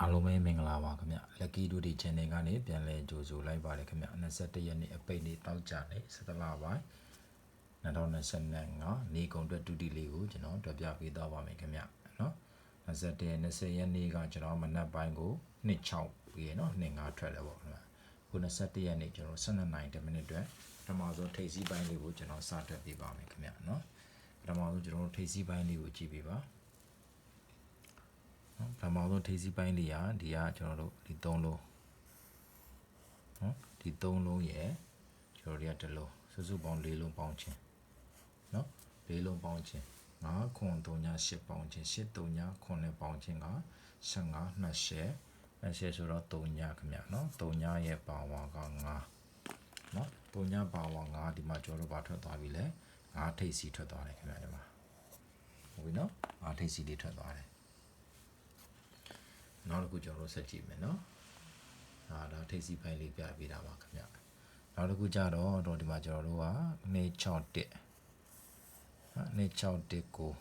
အားလုံးပဲမင်္ဂလာပါခင်ဗျ Lucky Duty Channel ကနေပြန်လည်ကြိုဆိုလိုက်ပါတယ်ခင်ဗျ21ရက်နေ့အပိတ်နေ့တောက်ကြနေ့17လပိုင်း2025နေ့ကုန်အတွက်ဒုတိလေးကိုကျွန်တော်တွေ့ပြပေးသွားပါမယ်ခင်ဗျနော်21 20ရက်နေ့ကကျွန်တော်မနက်ပိုင်းကို26ပြီးရနော်25ထွက်တယ်ပေါ့ခင်ဗျခု21ရက်နေ့ကျွန်တော်12နိုင်10မိနစ်အတွက်ပထမဆုံးထိပ်စီးပိုင်းလေးကိုကျွန်တော်စထွက်ပေးပါမယ်ခင်ဗျနော်ပထမဆုံးကျွန်တော်ထိပ်စီးပိုင်းလေးကိုကြည့်ပေးပါ နော်ပထမဆုံးထိစီပိုင်းလေးอ่ะဒီကကျွန်တော်တို့ဒီ၃လုံးနော်ဒီ၃လုံးရယ်ကျွန်တော်တို့ကတစ်လုံးစုစုပေါင်း၄လုံးပေါင်းခြင်းနော်၄လုံးပေါင်းခြင်း9ခွန်3ည8ပေါင်းခြင်း8 3ည9နဲ့ပေါင်းခြင်းက15 20 20ဆိုတော့3ညခင်ဗျနော်3ညရဲ့ပါဝါက9နော်3ညပါဝါ9ဒီမှာကျွန်တော်တို့ဘာထွက်သွားပြီလဲ9ထိပ်စီထွက်သွားတယ်ခင်ဗျဒီမှာဟုတ်ပြီနော်9ထိပ်စီလေးထွက်သွားတယ် နောက်တစ်ခုကျွန်တော်တို့ဆက်ကြည့်မယ်နော်။ဟာဒါထိပ်စီပိုင်းလေးပြပေးတာပါခင်ဗျ။နောက်တစ်ခုကြတော့တော့ဒီမှာကျွန်တော်တို့ကနေ61ဟာနေ61ကို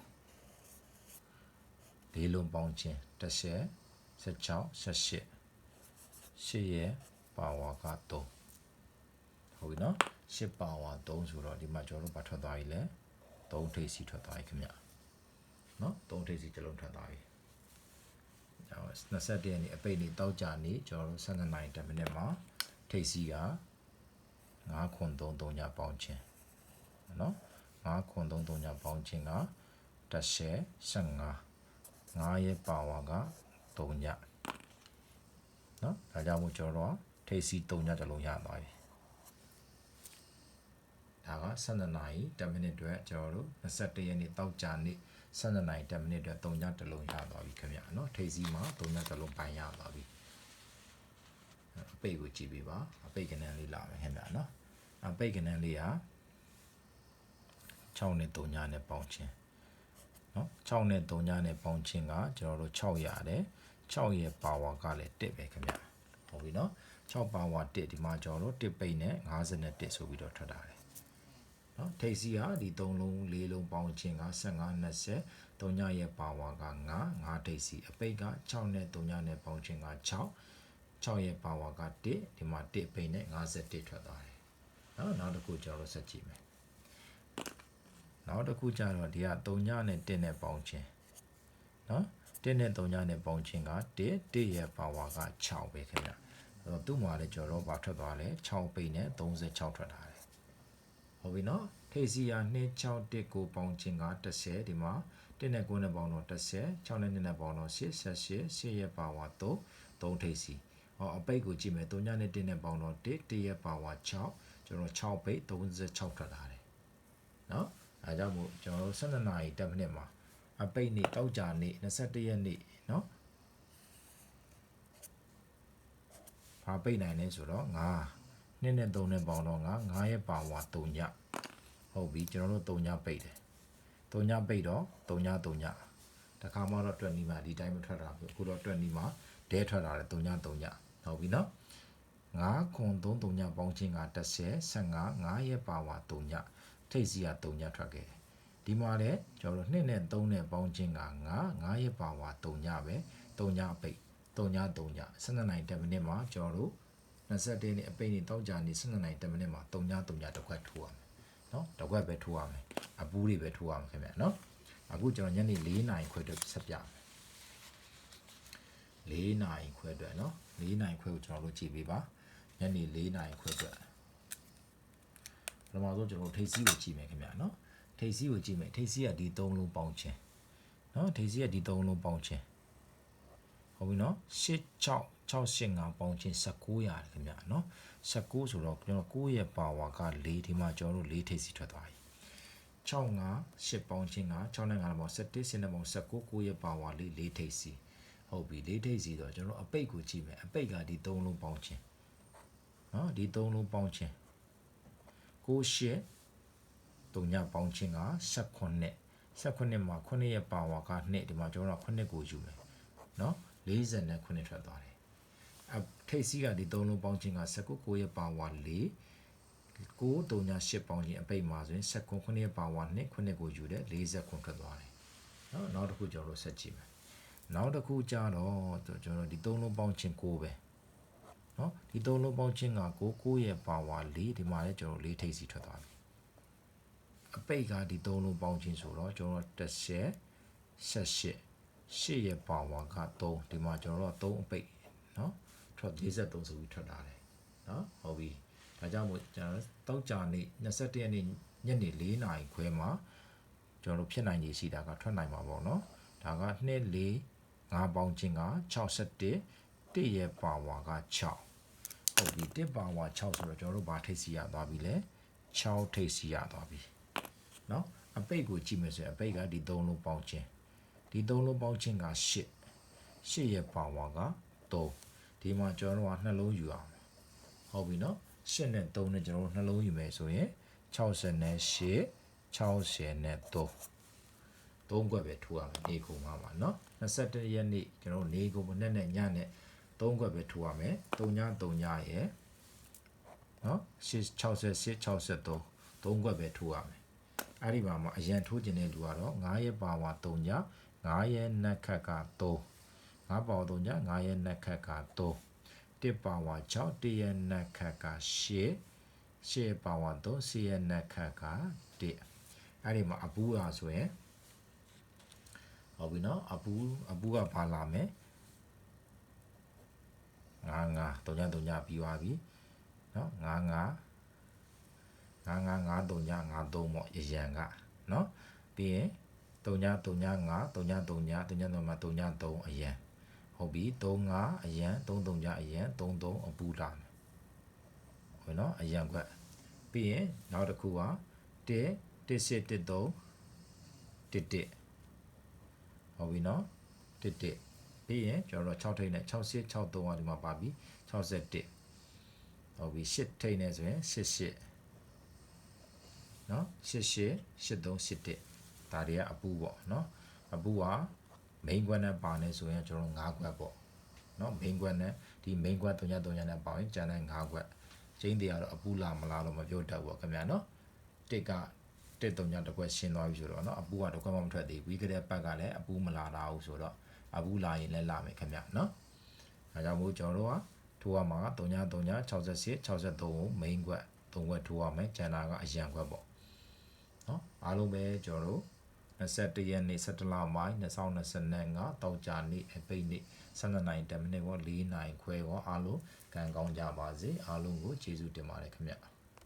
လေးလုံးပေါင်းခြင်းတစ်ဆက်16 18 8ရဲ့ပါဝါက3ဟုတ်ပြီနော်8ပါဝါ3ဆိုတော့ဒီမှာကျွန်တော်တို့ဘာထွက်သွားပြီလဲ3ထိပ်စီထွက်သွားပြီခင်ဗျ။နော်3ထိပ်စီတစ်လုံးထွက်သွားပြီ။ 21ရက်နေ့အပိတ်နေ့တောက်ကြနေ့ကျွန်တော်တို့12နိုင်10မိနစ်မှာထိပ်စီက9ခွန်33ညပေါင်းခြင်းနော်9ခွန်33ညပေါင်းခြင်းကတစ်ရှယ်15 9ရဲ့ပါဝါက3ညနော်ဒါကြောင့်မို့ကျွန်တော်တို့ကထိပ်စီ3ညတစ်လုံးရသွားပြီဒါက12နိုင်10မိနစ်အတွက်ကျွန်တော်တို့21ရက်နေ့တောက်ကြနေ့ 12နိုင်10မိနစ်အတွက်3ညတစ်လုံးရသွားပြီခင်ဗျာနော်ထိပ်စီမှာ3ညတစ်လုံးပိုင်းရသွားပြီအပိတ်ကိုကြည့်ပေးပါအပိတ်ကနန်းလေးလာမယ်ခင်ဗျာနော်အပိတ်ကနန်းလေးဟာ6နဲ့3ညနဲ့ပေါင်းခြင်းနော်6နဲ့3ညနဲ့ပေါင်းခြင်းကကျွန်တော်တို့6ရတယ်6ရဲ့ပါဝါကလည်း1ပဲခင်ဗျာဟုတ်ပြီနော်6ပါဝါ1ဒီမှာကျွန်တော်တို့1ပိတ်နဲ့51ဆိုပြီးတော့ထွက်တာတယ် နော်ထိပ်စီကဒီ3လုံး4လုံးပေါင်းခြင်းက15 20 3ညရဲ့ပါဝါက9 9ထိပ်စီအပိတ်က6နဲ့3ညနဲ့ပေါင်းခြင်းက6 6ရဲ့ပါဝါက1ဒီမှာ1ပိတ်နဲ့51ထွက်သွားတယ်နော်နောက်တစ်ခုကျွန်တော်တို့ဆက်ကြည့်မယ်နောက်တစ်ခုကျတော့ဒီက3ညနဲ့1နဲ့ပေါင်းခြင်းနော်1နဲ့3ညနဲ့ပေါင်းခြင်းက1 1ရဲ့ပါဝါက6ပဲခင်ဗျအဲ့တော့သူ့မှာလည်းကျွန်တော်တို့ဘာထွက်သွားလဲ6ပိတ်နဲ့36ထွက်လာတယ် ဟုတ်ပြီနော်ထိပ်စီရ261ကိုပေါင်းခြင်းက30ဒီမှာ1နဲ့9နဲ့ပေါင်းတော့30 6နဲ့2နဲ့ပေါင်းတော့88 8ရဲ့ပါဝါ3 3ထိပ်စီဟောအပိတ်ကိုကြည့်မယ်3ညနဲ့1နဲ့ပေါင်းတော့1 1ရဲ့ပါဝါ6ကျွန်တော်6ပိတ်36ထွက်လာတယ်နော်အဲကြောင့်မို့ကျွန်တော်12နာရီ10မိနစ်မှာအပိတ်နေ့တောက်ကြနေ့21ရက်နေ့နော်ဘာပိတ်နိုင်လဲဆိုတော့9 2နဲ့3နဲ့ပေါင်းတော့ငါ9ရဲ့ပါဝါ3ညဟုတ်ပြီကျွန်တော်တို့3ညပိတ်တယ်3ညပိတ်တော့3ည3ညတခါမှတော့တွက်နီးမှာဒီတိုင်းမထွက်တာဘူးအခုတော့တွက်နီးမှာဒဲထွက်လာတယ်3ည3ညဟုတ်ပြီနော်9ခွန်3 3ညပေါင်းခြင်းက30 15 9ရဲ့ပါဝါ3ညထိပ်စီက3ညထွက်ခဲ့တယ်ဒီမှာလည်းကျွန်တော်တို့2နဲ့3နဲ့ပေါင်းခြင်းက9 9ရဲ့ပါဝါ3ညပဲ3ညပိတ်3ည3ည12နိုင်10မိနစ်မှာကျွန်တော်တို့ 21နဲ့အပိတ်နေတောက်ကြနေ12နိုင်10မိနစ်မှာ3ည3ညတစ်ခွက်ထိုးရမယ်နော်တစ်ခွက်ပဲထိုးရမယ်အပူးတွေပဲထိုးရမယ်ခင်ဗျာနော်အခုကျွန်တော်ညနေ4နိုင်ခွဲတော့ဆက်ပြမယ်4နိုင်ခွဲအတွက်နော်4နိုင်ခွဲကိုကျွန်တော်တို့ကြည့်ပေးပါညနေ4နိုင်ခွဲအတွက်ပထမဆုံးကျွန်တော်ထိတ်စီးကိုကြည့်မယ်ခင်ဗျာနော်ထိတ်စီးကိုကြည့်မယ်ထိတ်စီးကဒီ3လုံးပေါင်းခြင်းနော်ထိတ်စီးကဒီ3လုံးပေါင်းခြင်းဟုတ်ပြီနော်6 6 685ပေါင်းချင်း1900ခင်ဗျာနော်19ဆိုတော့ကျွန်တော်9ရဲ့ပါဝါက4ဒီမှာကျွန်တော်တို့4ထိပ်စီထွက်သွားပြီ65 8ပေါင်းချင်းက6နဲ့9ပေါင်း17 10နဲ့ပေါင်း19 9ရဲ့ပါဝါလေး4ထိပ်စီဟုတ်ပြီ၄ထိပ်စီတော့ကျွန်တော်အပိတ်ကိုကြည့်မယ်အပိတ်ကဒီ၃လုံးပေါင်းခြင်းနော်ဒီ၃လုံးပေါင်းခြင်း၉၈တုံညပေါင်းခြင်းက၁၈၁၈မှာ9ရဲ့ပါဝါက2ဒီမှာကျွန်တော်9ကိုယူမယ်နော်49ထွက်သွားတယ် ထိတ်စီးကဒီ၃လုံးပေါင်းခြင်းက19ကိုရဲ့ပါဝါ4 9 3ည8ပေါင်းခြင်းအပိတ်မှာဆိုရင်19ခုနှစ်ရဲ့ပါဝါ2ခုနှစ်ကိုယူတယ်40ခုထွက်သွားတယ်เนาะနောက်တစ်ခုကျွန်တော်တို့ဆက်ကြည့်မယ် နောက်တစ်ခုကြတော့ကျွန်တော်တို့ဒီသုံးလုံးပေါင်းချင်း6ပဲเนาะဒီသုံးလုံးပေါင်းချင်းက6 9ရဲ့ပါဝါ4ဒီမှာလည်းကျွန်တော်4ထိပ်စီထွက်သွားပြီအပိတ်ကဒီသုံးလုံးပေါင်းချင်းဆိုတော့ကျွန်တော်တို့10 18 8ရဲ့ပါဝါက3ဒီမှာကျွန်တော်တို့3အပိတ်เนาะ ထွက်43ဆိုပြီးထွက်လာတယ်เนาะဟုတ်ပြီဒါကြောင့်မို့ကျွန်တော်တောက်ကြနေ့21ရက်နေ့ညနေ4နာရီခွဲမှာကျွန်တော်တို့ဖြစ်နိုင်ခြေရှိတာကထွက်နိုင်မှာပေါ့เนาะဒါက2 4 5ပေါင်းချင်းက61 1ရဲ့ပါဝါက6ဟုတ်ပြီ1ပါဝါ6ဆိုတော့ကျွန်တော်တို့ဘာထိတ်စီရသွားပြီလဲ6ထိတ်စီရသွားပြီเนาะအပိတ်ကိုကြည့်မယ်ဆိုရင်အပိတ်ကဒီ3လုံးပေါင်းချင်းဒီ3လုံးပေါင်းချင်းက8 8ရဲ့ပါဝါက3 ဒီမှာကျွန်တော်တို့ကနှလုံးယူအောင်ဟုတ်ပြီเนาะ8နဲ့3နဲ့ကျွန်တော်တို့နှလုံးယူမယ်ဆိုရင်60နဲ့8 60နဲ့3 သုံးခွက်ပဲထိုးရမယ်နေကုန်ပါပါเนาะ21ရက်နေ့ကျွန်တော်နေကုန်မနေ့နဲ့ညနဲ့သုံးခွက်ပဲထိုးရမယ်3ည3ညရယ်เนาะ68 63သုံးခွက်ပဲထိုးရမယ်အဲ့ဒီမှာမှာအရန်ထိုးခြင်းတဲ့လူကတော့9ရက်ပါဝါ3ည9ရက်နက်ခက်က3 9ပါဝါ3ည9ရက်နက်ခက်က3 1ပါဝါ6 1ရက်နက်ခက်က8 8ပါဝါ3 10ရက်နက်ခက်က1အဲ့ဒီမှာအပူးအားဆိုရင်ဟုတ်ပြီနော်အပူအပူကပါလာမယ်ငါငါတုံညတုံညပြီးသွားပြီနော်ငါငါငါငါငါတုံညငါသုံးပေါ့ရရန်ကနော်ပြီးရင်တုံညတုံညငါတုံညတုံညတုံညတုံညတုံညသုံးအရန် ဟုတ်ပြီ3 5အရန်3 3ညအရန်3 3အပူလာမယ်ဟုတ်နော်အရန်ကွက်ပြီးရင်နောက်တစ်ခုက1 1 1 1 3 1 1ဟုတ်ပြီနော်တစ်တစ်ပြီးရင်ကျွန်တော်တို့6ထိပ်နဲ့68 63ကဒီမှာပါပြီ61ဟုတ်ပြီ8ထိပ်နဲ့ဆိုရင်88နော်88 83 81ဒါတွေကအပူပေါ့နော်အပူက main ကွက်နဲ့ပါနေဆိုရင်ကျွန်တော်၅ကွက်ပေါ့နော် main ကွက်နဲ့ဒီ main ကွက်3ည3ညနဲ့ပါရင်ကျန်တဲ့၅ကွက်ချင်းတရားတော့အပူလာမလားလို့မပြောတတ်ဘူးခင်ဗျာနော်တစ်ကတစ်3ညတစ်ကွက်ရှင်းသွားပြီဆိုတော့နော်အပူကတစ်ကွက်မှမထွက်သေးဘူးပြီးကြတဲ့ဘက်ကလည်းအပူမလာတာဘူးဆိုတော့အပူလာရင်လည်းလာမယ်ခင်ဗျာနော်ဒါကြောင့်မို့ကျွန်တော်တို့ကထိုးရမှာ3ည3ည68 63ကို main ကွက်3ကွက်ထိုးရမယ်ကျန်တာကအရန်ကွက်ပေါ့နော်အားလုံးပဲကျွန်တော်တို့ 21ရက်နေ့17လပိုင်း2025တောက်ကြနေ့အပိတ်နေ့12နိုင်10မိနစ်ကော4နိုင်ခွဲကောအားလုံးကံကောင်းကြပါစေအားလုံးကိုကျေးဇူးတင်ပါတယ်ခင်ဗျ